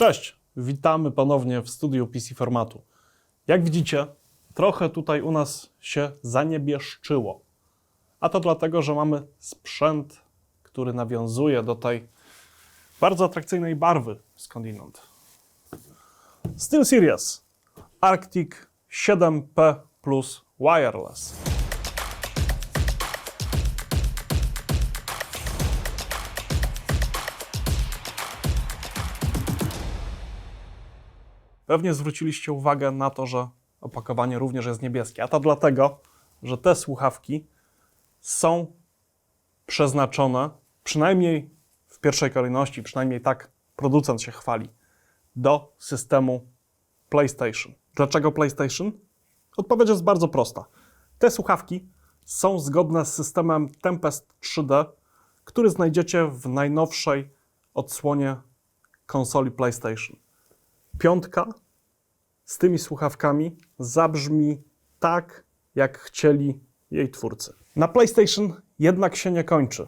Cześć, witamy ponownie w studiu PC Formatu. Jak widzicie, trochę tutaj u nas się zaniebieszczyło. A to dlatego, że mamy sprzęt, który nawiązuje do tej bardzo atrakcyjnej barwy skądinąd. SteelSeries Arctic 7P Plus Wireless. Pewnie zwróciliście uwagę na to, że opakowanie również jest niebieskie, a to dlatego, że te słuchawki są przeznaczone, przynajmniej w pierwszej kolejności, przynajmniej tak producent się chwali, do systemu PlayStation. Dlaczego PlayStation? Odpowiedź jest bardzo prosta. Te słuchawki są zgodne z systemem Tempest 3D, który znajdziecie w najnowszej odsłonie konsoli PlayStation. Piątka z tymi słuchawkami zabrzmi tak, jak chcieli jej twórcy. Na PlayStation jednak się nie kończy.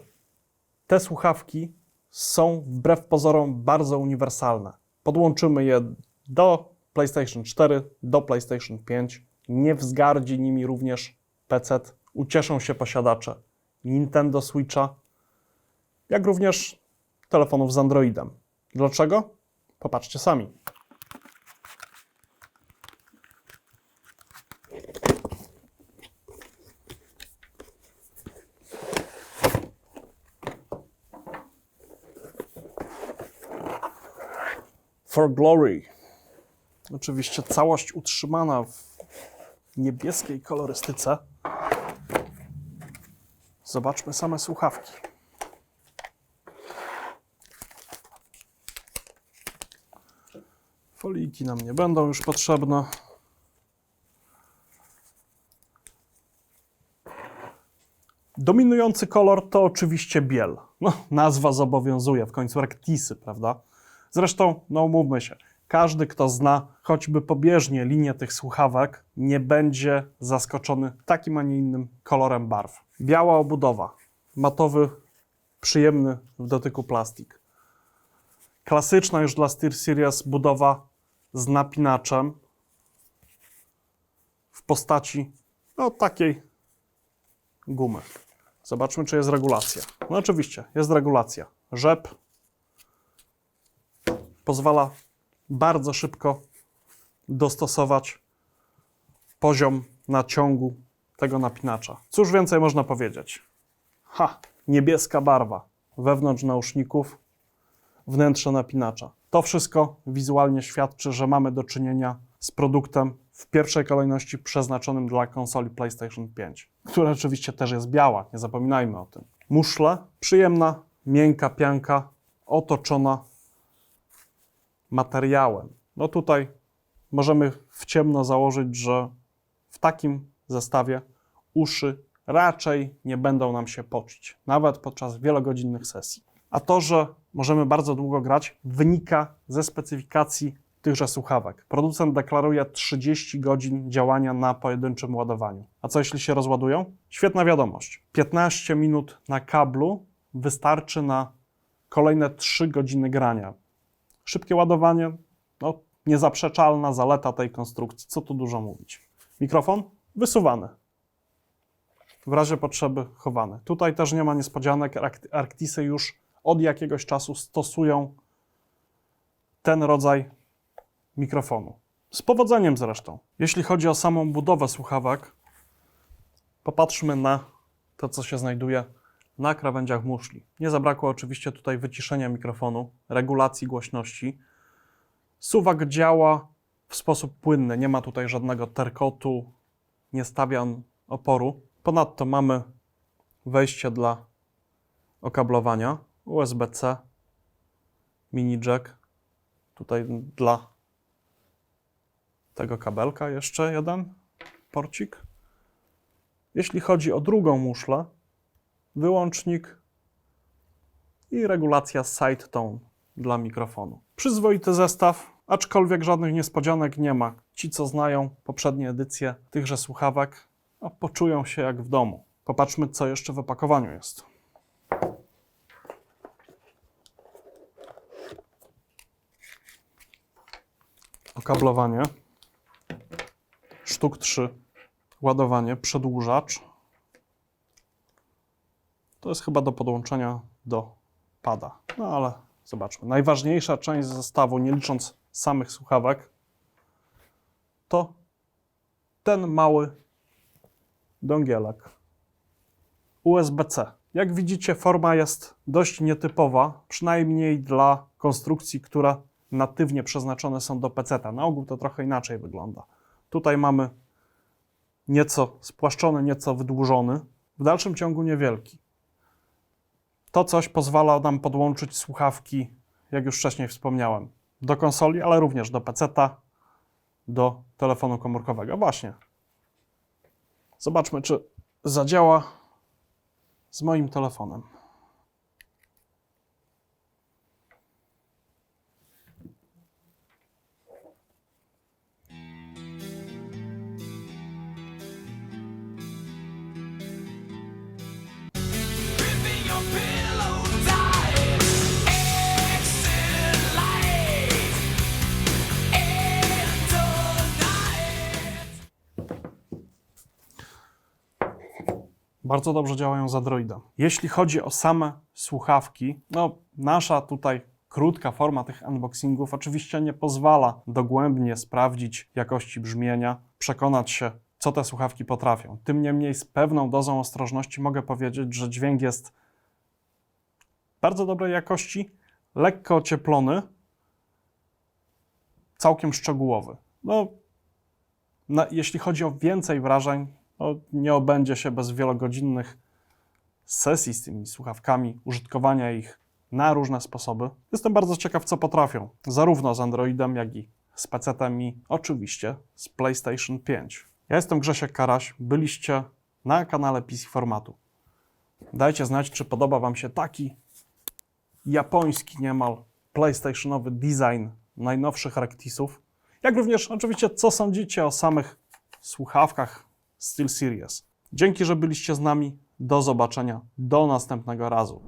Te słuchawki są wbrew pozorom bardzo uniwersalne. Podłączymy je do PlayStation 4, do PlayStation 5. Nie wzgardzi nimi również PC. Ucieszą się posiadacze Nintendo Switcha, jak również telefonów z Androidem. Dlaczego? Popatrzcie sami. For Glory. Oczywiście całość utrzymana w niebieskiej kolorystyce. Zobaczmy same słuchawki. Foliki nam nie będą już potrzebne. Dominujący kolor to oczywiście biel. No, nazwa zobowiązuje, w końcu rektisy, prawda? Zresztą, no umówmy się, każdy, kto zna choćby pobieżnie linię tych słuchawek, nie będzie zaskoczony takim, a nie innym kolorem barw. Biała obudowa, matowy, przyjemny w dotyku plastik. Klasyczna już dla SteelSeries budowa z napinaczem w postaci no, takiej gumy. Zobaczmy, czy jest regulacja. No oczywiście, jest regulacja. Rzep pozwala bardzo szybko dostosować poziom naciągu tego napinacza. Cóż więcej można powiedzieć? Ha, niebieska barwa wewnątrz nauszników, wnętrze napinacza. To wszystko wizualnie świadczy, że mamy do czynienia z produktem w pierwszej kolejności przeznaczonym dla konsoli PlayStation 5, która oczywiście też jest biała, nie zapominajmy o tym. Muszle, przyjemna, miękka pianka, otoczona materiałem. No tutaj możemy w ciemno założyć, że w takim zestawie uszy raczej nie będą nam się pocić, nawet podczas wielogodzinnych sesji. A to, że możemy bardzo długo grać, wynika ze specyfikacji tychże słuchawek. Producent deklaruje 30 godzin działania na pojedynczym ładowaniu. A co jeśli się rozładują? Świetna wiadomość. 15 minut na kablu wystarczy na kolejne 3 godziny grania. Szybkie ładowanie, no, niezaprzeczalna zaleta tej konstrukcji. Co tu dużo mówić. Mikrofon wysuwany. W razie potrzeby chowany. Tutaj też nie ma niespodzianek. Ark- Arktisy już od jakiegoś czasu stosują ten rodzaj mikrofonu. Z powodzeniem zresztą. Jeśli chodzi o samą budowę słuchawek, popatrzmy na to, co się znajduje na krawędziach muszli. Nie zabrakło oczywiście tutaj wyciszenia mikrofonu, regulacji głośności. Suwak działa w sposób płynny, nie ma tutaj żadnego terkotu, nie stawia on oporu. Ponadto mamy wejście dla okablowania USB-C, mini jack, tutaj dla tego kabelka jeszcze jeden porcik. Jeśli chodzi o drugą muszlę, wyłącznik i regulacja side tone dla mikrofonu. Przyzwoity zestaw, aczkolwiek żadnych niespodzianek nie ma. Ci, co znają poprzednie edycje tychże słuchawek, poczują się jak w domu. Popatrzmy, co jeszcze w opakowaniu jest. okablowanie, sztuk 3, ładowanie, przedłużacz. To jest chyba do podłączenia do pada. No ale zobaczmy. Najważniejsza część zestawu, nie licząc samych słuchawek, to ten mały dongielek USB-C. Jak widzicie, forma jest dość nietypowa, przynajmniej dla konstrukcji, które natywnie przeznaczone są do PC-ta. Na ogół to trochę inaczej wygląda. Tutaj mamy nieco spłaszczony, nieco wydłużony, w dalszym ciągu niewielki. To coś pozwala nam podłączyć słuchawki, jak już wcześniej wspomniałem, do konsoli, ale również do PC-ta, do telefonu komórkowego. Właśnie. Zobaczmy, czy zadziała z moim telefonem. Bardzo dobrze działają z Androida. Jeśli chodzi o same słuchawki, no nasza tutaj krótka forma tych unboxingów oczywiście nie pozwala dogłębnie sprawdzić jakości brzmienia, przekonać się, co te słuchawki potrafią. Tym niemniej z pewną dozą ostrożności mogę powiedzieć, że dźwięk jest bardzo dobrej jakości, lekko ocieplony, całkiem szczegółowy. No, na, jeśli chodzi o więcej wrażeń, no, nie obędzie się bez wielogodzinnych sesji z tymi słuchawkami, użytkowania ich na różne sposoby. Jestem bardzo ciekaw, co potrafią, zarówno z Androidem, jak i z PC-tem i oczywiście z PlayStation 5. Ja jestem Grzesiek Karaś, byliście na kanale PC Formatu. Dajcie znać, czy podoba Wam się taki japoński niemal PlayStationowy design najnowszych Rectisów, jak również oczywiście, co sądzicie o samych słuchawkach SteelSeries. Dzięki, że byliście z nami. Do zobaczenia. Do następnego razu.